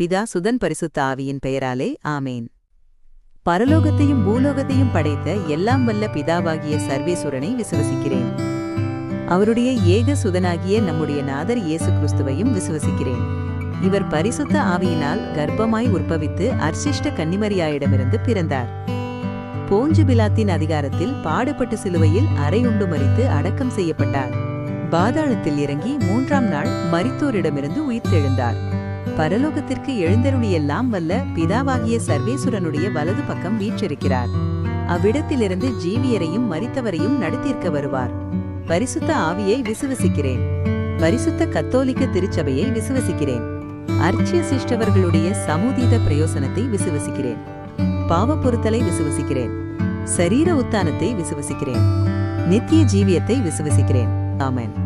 பிதா சுதன் பரிசுத்த ஆவியின் பெயராலே ஆமேன். பரலோகத்தையும் பூலோகத்தையும் படைத்த எல்லாம் வல்ல பிதாவாகிய சர்வேசுரனை விசுவசிக்கிறேன். அவருடைய ஏக சுதனாகிய நம்முடைய நாதர் இயேசு கிறிஸ்துவையும் விசுவசிக்கிறேன். இவர் பரிசுத்த ஆவியினால் கர்ப்பமாய் உற்பவித்து அர்சிஷ்ட கன்னிமரியாயிடமிருந்து பிறந்தார். போஞ்சு பிலாத்தின் அதிகாரத்தில் பாடுபட்டு சிலுவையில் அறையுண்டு மறித்து அடக்கம் செய்யப்பட்டார். பாதாளத்தில் இறங்கி மூன்றாம் நாள் மரித்தோரிடமிருந்து உயிர்த்தெழுந்தார். பரலோகத்திற்கு எழுந்தருளியெல்லாம் வல்ல பிதாவாகிய சர்வேசுரனுடைய வலது பக்கம் வீற்றிருக்கிறார். அவ்விடத்திலிருந்து ஜீவியரையும் மரித்தவரையும் நடத்தியிருக்க வருவார். பரிசுத்த ஆவியை விசுவசிக்கிறேன். பரிசுத்த கத்தோலிக்க திருச்சபையை விசுவசிக்கிறேன். அர்ச்சிய சிஷ்டவர்களுடைய சமூதீத பிரயோசனத்தை விசுவசிக்கிறேன். பாவ பொருத்தலை விசுவசிக்கிறேன். சரீர உத்தானத்தை விசுவசிக்கிறேன். நித்திய ஜீவியத்தை விசுவசிக்கிறேன். ஆமேன்.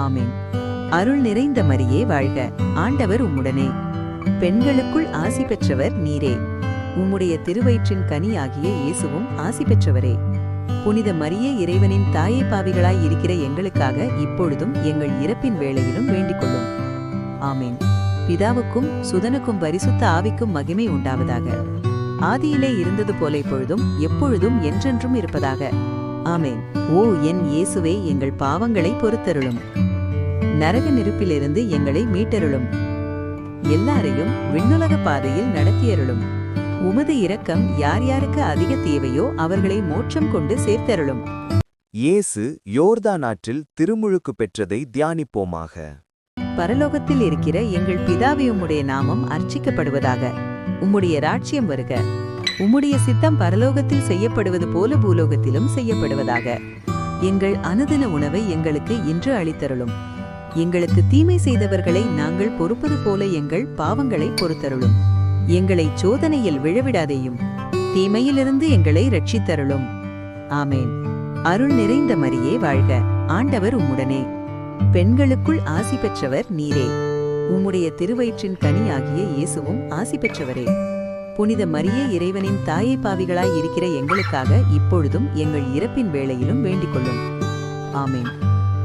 ஆமேன். அருள் நிறைந்த மரியே வாழ்க ஆண்டவர் உம்முடனே. பெண்களுக்குள் ஆசி பெற்றவர் நீரே. உம்முடைய திருவயிற்றின் கனியாகிய இயேசுவும் ஆசி பெற்றவரே. புனித மரியே இறைவனின் தாயை பாவிகளாய் இருக்கிற எங்களுக்காக இப்பொழுதும் எங்கள் இறப்பின் வேளையிலும் வேண்டிக் கொள்ளும். ஆமேன். பிதாவுக்கும் சுதனுக்கும் பரிசுத்த ஆவிக்கும் மகிமை உண்டாவதாக. ஆதியிலே இருந்தது போல இப்பொழுதும் எப்பொழுதும் என்றென்றும் இருப்பதாக. ஆமேன். ஓ என் இயேசுவே எங்கள் பாவங்களை பொறுத்தருளும். நரக நெருப்பிலிருந்து எங்களை மீட்டருளும். எல்லாரையும் விண்ணுலக பாதையில் நடத்தியருளும். உமது இரக்கம் யார் யாருக்கு அதிக தேவையோ அவர்களை மோட்சம் கொண்டு சேர்த்தருளும். இயேசு யோர்தான் ஆற்றில் திருமுழுக்கு பெற்றதை தியானிப்போமாக. பரலோகத்தில் இருக்கிற எங்கள் பிதாவே உம்முடைய நாமம் அர்ச்சிக்கப்படுவதாக. உம்முடைய ராட்சியம் வருக. உம்முடைய சித்தம் பரலோகத்தில் செய்யப்படுவது போல பூலோகத்திலும் செய்யப்படுவதாக. எங்கள் அனுதின உணவை எங்களுக்கு இன்று அளித்தருளும். எங்களுக்கு தீமை செய்தவர்களை நாங்கள் பொறுப்பது போல எங்கள் பாவங்களை பொறுத்தருளும். எங்களை சோதனையில் விழவிடாதேயும் தீமையிலிருந்து எங்களை ரட்சித்தருளும் ஆமேன். அருள் நிறைந்த மரியே வாழ்க. ஆண்டவர் உம்முடனே. பெண்களுக்குள் ஆசி பெற்றவர் நீரே. உம்முடைய திருவயிற்றின் கனியாகிய இயேசுவும் ஆசி பெற்றவரே. புனித மரியே இறைவனின் தாயை பாவிகளாய் இருக்கிற எங்களுக்காக இப்பொழுதும் எங்கள் இறப்பின் வேளையிலும் வேண்டிக் கொள்ளும் ஆமேன்.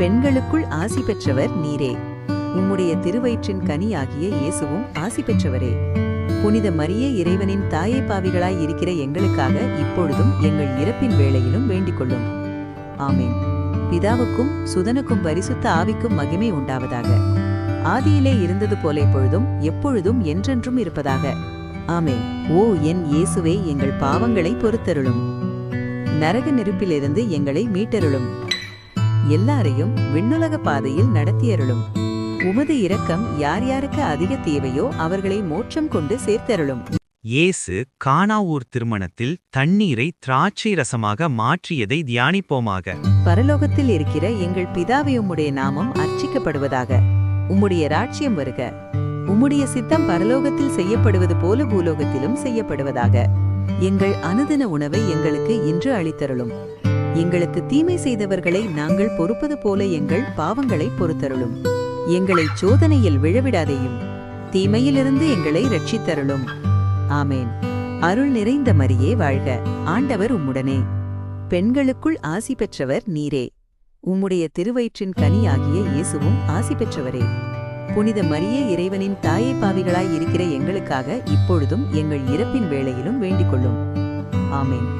பெண்களுக்குள் ஆசி பெற்றவர் நீரே. உம்முடைய திருவயிற்றின் கனியாகிய இயேசுவும் ஆசி பெற்றவரே. புனித மரியே இறைவனின் தாயை பாவிகளாய் இருக்கிற எங்களுக்காக இப்பொழுதும் எங்கள் இறப்பின் வேளையிலும் வேண்டிக் கொள்ளும். ஆமேன். பிதாவுக்கும் சுதனுக்கும் பரிசுத்த ஆவிக்கும் மகிமை உண்டாவதாக. ஆதியிலே இருந்தது போல இப்பொழுதும் எப்பொழுதும் என்றென்றும் இருப்பதாக. ஆமேன். ஓ என் இயேசுவே எங்கள் பாவங்களை பொறுத்தருளும். நரக நெருப்பிலிருந்து எங்களை மீட்டருளும். எல்லாரையும் விண்ணுலக பாதையில் நடத்தியருளும். உமது இரக்கம் யார் யாருக்கு அதிக தேவையோ அவர்களை மோட்சம் கொண்டு சேர்த்தருளும். இயேசு கானாவூர் திருமணத்தில் தண்ணீரை திராட்சை ரசமாக மாற்றியதை தியானிப்போமாக. பரலோகத்தில் இருக்கிற எங்கள் பிதாவே உம்முடைய நாமம் அர்ச்சிக்கப்படுவதாக. உம்முடைய ராட்சியம் வருக. உம்முடைய சித்தம் பரலோகத்தில் செய்யப்படுவது போல பூலோகத்திலும் செய்யப்படுவதாக. எங்கள் அனுதின உணவை எங்களுக்கு இன்று அளித்தருளும். எங்களுக்கு தீமை செய்தவர்களை நாங்கள் பொறுப்பது போல எங்கள் பாவங்களை பொறுத்தருளும். எங்களை சோதனையில் விழவிடாதையும் தீமையிலிருந்து எங்களை ரட்சித்தருளும் ஆமேன். அருள் நிறைந்த மரியே வாழ்க. ஆண்டவர் உம்முடனே. பெண்களுக்குள் ஆசி பெற்றவர் நீரே. உம்முடைய திருவயிற்றின் கனியாகிய இயேசுவும் ஆசி பெற்றவரே. புனித மரியே இறைவனின் தாயை பாவிகளாய் இருக்கிற எங்களுக்காக இப்பொழுதும் எங்கள் இறப்பின் வேளையிலும் வேண்டிக் கொள்ளும் ஆமேன்.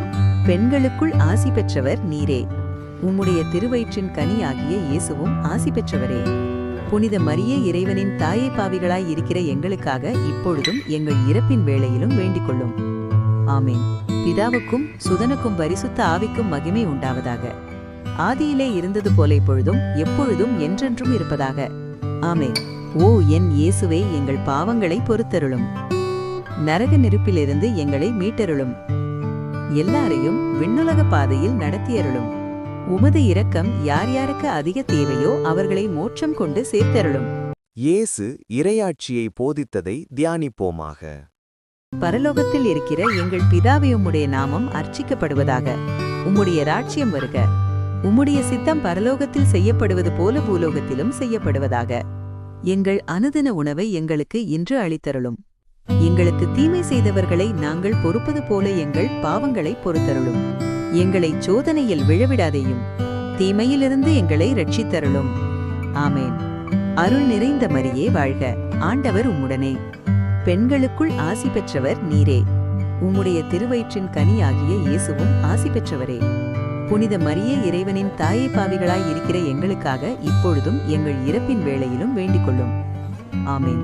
பெண்களுக்குள் ஆசி பெற்றவர் நீரே. உம்முடைய திருவயிற்றின் கனியாகிய இயேசுவும் ஆசி பெற்றவரே. புனித மரிய இறைவனின் தாயை பாவிகளாய் இருக்கிற எங்களுக்காக இப்பொழுதும் எங்கள் இறப்பின் வேளையிலும் வேண்டிக் கொள்ளும். ஆமேன். பிதாவுக்கும் சுதனுக்கும் பரிசுத்த ஆவிக்கும் மகிமை உண்டாவதாக. ஆதியிலே இருந்தது போல இப்பொழுதும் எப்பொழுதும் என்றென்றும் இருப்பதாக. ஆமென். ஓ என் இயேசுவே எங்கள் பாவங்களை பொறுத்தருளும். நரக நெருப்பிலிருந்து எங்களை மீட்டருளும். எல்லாரையும் விண்ணுலக பாதையில் நடத்தியருளும். உமது இரக்கம் யார் யாருக்கு அதிக தேவையோ அவர்களை மோட்சம் கொண்டு சேர்த்தருளும். இயேசு இறையாட்சியை போதித்ததை தியானிப்போமாக. பரலோகத்தில் இருக்கிற எங்கள் பிதாவே உம்முடைய நாமம் அர்ச்சிக்கப்படுவதாக. உம்முடைய ராட்சியம் வருக. உம்முடைய சித்தம் பரலோகத்தில் செய்யப்படுவது போல பூலோகத்திலும் செய்யப்படுவதாக. எங்கள் அனுதின உணவை எங்களுக்கு இன்று அளித்தருளும். எங்களுக்கு தீமை செய்தவர்களை நாங்கள் பொறுப்பது போல எங்கள் பாவங்களை பொறுத்தருளும். எங்களை சோதனையில் விழவிடாதேயும் தீமையிலிருந்து எங்களை ரட்சித்தருளும் ஆமேன். அருள் நிறைந்த மரியே வாழ்க. ஆண்டவர் உம்முடனே. பெண்களுக்குள் ஆசி பெற்றவர் நீரே. உம்முடைய திருவயிற்றின் கனியாகிய இயேசுவும் ஆசி பெற்றவரே. புனித மரியே இறைவனின் தாயை பாவிகளாய் இருக்கிற எங்களுக்காக இப்பொழுதும் எங்கள் இறப்பின் வேளையிலும் வேண்டிக் கொள்ளும் ஆமேன்.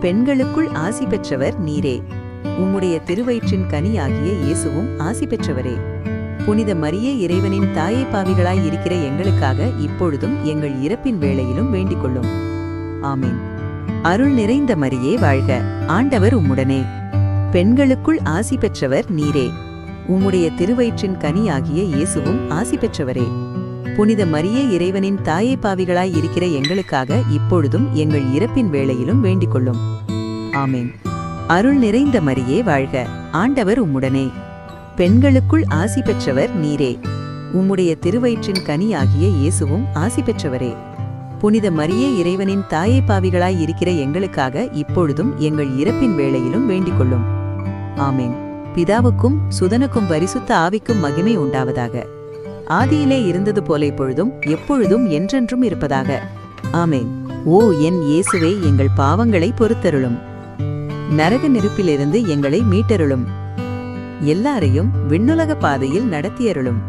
பெண்களுக்குள் ஆசி பெற்றவர் நீரே. உம்முடைய திருவயிற்றின் கனியாகிய இயேசுவும் ஆசி பெற்றவரே. புனித மரியே இறைவனின் தாயை பாவிகளாய் இருக்கிற எங்களுக்காக இப்பொழுதும் எங்கள் இறப்பின் வேளையிலும் வேண்டிக் கொள்ளும் ஆமீன். அருள் நிறைந்த மரியே வாழ்க. ஆண்டவர் உம்முடனே. பெண்களுக்குள் ஆசி பெற்றவர் நீரே. உம்முடைய திருவயிற்றின் கனியாகிய இயேசுவும் ஆசி பெற்றவரே. புனித மரியே இறைவனின் தாயை பாவிகளாய் இருக்கிற எங்களுக்காக இப்பொழுதும் எங்கள் இறப்பின் வேளையிலும் வேண்டிக் கொள்ளும் ஆமேன். அருள் நிறைந்த மரியே வாழ்க. ஆண்டவர் உம்முடனே. பெண்களுக்குள் ஆசி பெற்றவர் நீரே. உம்முடைய திருவயிற்றின் கனியாகிய இயேசுவும் ஆசி பெற்றவரே. புனித மரியே இறைவனின் தாயை பாவிகளாய் இருக்கிற எங்களுக்காக இப்பொழுதும் எங்கள் இறப்பின் வேளையிலும் வேண்டிக் கொள்ளும் ஆமேன். பிதாவுக்கும் சுதனுக்கும் பரிசுத்த ஆவிக்கும் மகிமை உண்டாவதாக. ஆதியிலே இருந்தது போல இப்பொழுதும் எப்பொழுதும் என்றென்றும் இருப்பதாக. ஆமேன். ஓ என் இயேசுவே எங்கள் பாவங்களை பொறுத்தருளும். நரக நெருப்பிலிருந்து எங்களை மீட்டருளும். எல்லாரையும் விண்ணுலக பாதையில் நடத்தியருளும்.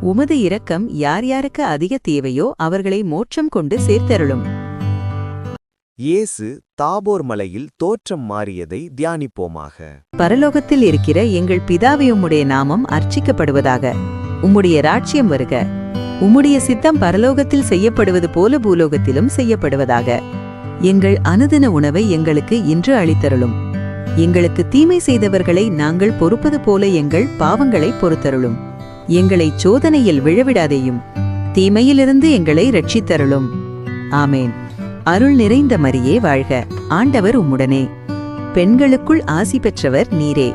உமது இரக்கம் யார் யாருக்கு அதிக தேவையோ அவர்களை மோட்சம் கொண்டு சேர்த்தருளும். இயேசு தாபோர் மலையில் தோற்றம் மாறியதை தியானிப்போமாக. பரலோகத்தில் இருக்கிற எங்கள் பிதாவே உம்முடைய நாமம் அர்ச்சிக்கப்படுவதாக. உம்முடைய ராட்சியம் வருக. உம்முடைய சித்தம் பரலோகத்தில் செய்யப்படுவது போல பூலோகத்திலும் செய்யப்படுவதாக. எங்கள் அனுதின உணவை எங்களுக்கு இன்று அளித்தருளும். எங்களுக்கு தீமை செய்தவர்களை நாங்கள் பொறுப்பது போல எங்கள் பாவங்களை பொறுத்தருளும். எங்களை சோதனையில் விழவிடாதேயும். தீமையிலிருந்து எங்களை ரட்சித்தருளும் ஆமேன். அருள் நிறைந்த மரியே வாழ்க. ஆண்டவர் உம்முடனே. பெண்களுக்குள் ஆசி பெற்றவர் நீரே.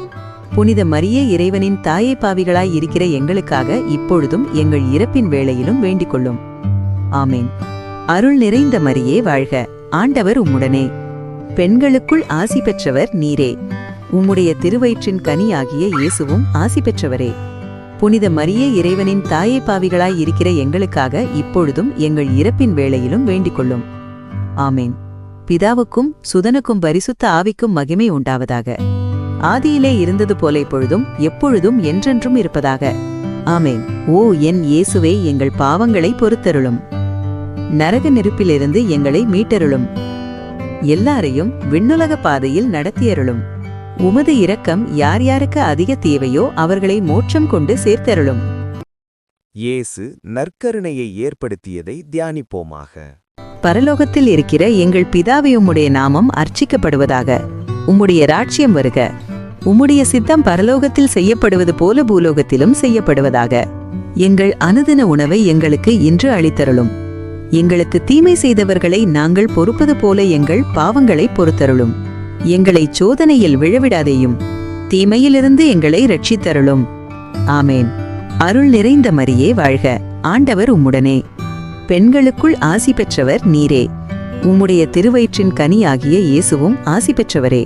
புனித மரியே இறைவனின் தாயை பாவிகளாய் இருக்கிற எங்களுக்காக இப்பொழுதும் எங்கள் இறப்பின் வேளையிலும் வேண்டிக் கொள்ளும் ஆமேன். அருள் நிறைந்த மரியே வாழ்க. ஆண்டவர் உம்முடனே. பெண்களுக்குள் ஆசி பெற்றவர் நீரே. உம்முடைய திருவயிற்றின் கனியாகிய இயேசுவும் ஆசி பெற்றவரே. புனித மரியே இறைவனின் தாயை பாவிகளாய் இருக்கிற எங்களுக்காக இப்பொழுதும் எங்கள் இறப்பின் வேளையிலும் வேண்டிக் கொள்ளும் ஆமேன். பிதாவுக்கும் சுதனுக்கும் பரிசுத்த ஆவிக்கும் மகிமை உண்டாவதாக. ஆதியிலே இருந்தது போல இப்பொழுதும் எப்பொழுதும் என்றென்றும் இருப்பதாக. ஆமேன். ஓ என் இயேசுவே எங்கள் பாவங்களை பொறுத்தருளும். நரக நெருப்பிலிருந்து எங்களை மீட்டருளும். எல்லாரையும் விண்ணுலக பாதையில் நடத்தியருளும். உமது இரக்கம் யார் யாருக்கு அதிக தேவையோ அவர்களை மோட்சம் கொண்டு சேர்த்தருளும். இயேசு நற்கருணையை ஏற்படுத்தியதை தியானிப்போமாக. பரலோகத்தில் இருக்கிற எங்கள் பிதாவை உம்முடைய நாமம் அர்ச்சிக்கப்படுவதாக. உம்முடைய ராட்சியம் வருக. உம்முடைய சித்தம் பரலோகத்தில் செய்யப்படுவது போல பூலோகத்திலும் செய்யப்படுவதாக. எங்கள் அனுதின உணவை எங்களுக்கு இன்று அளித்தருளும். எங்களுக்கு தீமை செய்தவர்களை நாங்கள் பொறுப்பது போல எங்கள் பாவங்களை பொறுத்தருளும். எங்களை சோதனையில் விழவிடாதேயும் தீமையிலிருந்து எங்களை ரட்சித்தருளும் ஆமேன். அருள் நிறைந்த மரியே வாழ்க. ஆண்டவர் உம்முடனே. பெண்களுக்குள் ஆசி பெற்றவர் நீரே. உம்முடைய திருவயிற்றின் கனியாகிய இயேசுவும் ஆசி பெற்றவரே.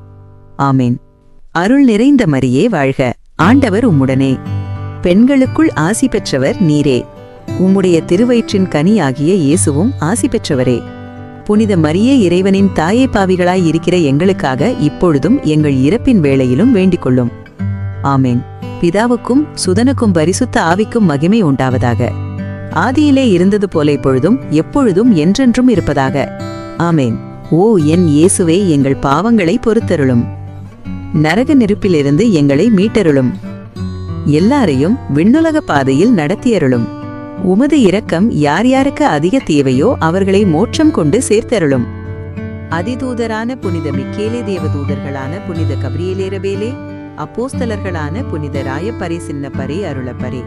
ஆமேன். அருள் நிறைந்த மரியே வாழ்க. ஆண்டவர் உம்முடனே. பெண்களுக்குள் ஆசி பெற்றவர் நீரே. உம்முடைய திருவயிற்றின் கனியாகிய இயேசுவும் ஆசி பெற்றவரே. புனித மரியே இறைவனின் தாயே பாவிகளாய் இருக்கிற எங்களுக்காக இப்பொழுதும் எங்கள் இறப்பின் வேளையிலும் வேண்டிக் கொள்ளும் ஆமேன். பிதாவுக்கும் சுதனுக்கும் பரிசுத்த ஆவிக்கும் மகிமை உண்டாவதாக. ஆதியிலே இருந்தது போல இப்பொழுதும் எப்பொழுதும் என்றென்றும் இருப்பதாக. ஆமேன். ஓ என் இயேசுவே எங்கள் பாவங்களை பொறுத்தருளும். நரக நெருப்பிலிருந்து எங்களை மீட்டருளும். எல்லாரையும் விண்ணுலக பாதையில் நடத்தியருளும். உமது இரக்கம் யார் யாருக்கு அதிக தேவையோ அவர்களை மோட்சம் கொண்டு சேர்த்தருளும். அதிதூதரான புனித மிக்கேலே தேவதூதர்களான புனித கபிரியலேரபேலே அப்போஸ்தலர்களான புனித ராயப்பரே சின்னப்பரே அருளப்பரே.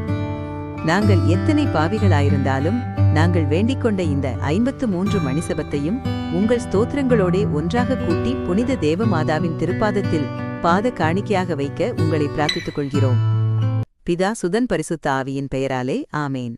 நாங்கள் எத்தனை பாவிகளாயிருந்தாலும் நாங்கள் வேண்டிக் கொண்ட இந்த ஐம்பத்து மூன்று மணிசபத்தையும் உங்கள் ஸ்தோத்திரங்களோடே ஒன்றாக கூட்டி புனித தேவமாதாவின் திருப்பாதத்தில் பாத காணிக்கையாக வைக்க உங்களை பிரார்த்தித்துக் கொள்கிறோம் பிதா சுதன் பரிசுத்த ஆவியின் பெயராலே ஆமேன்.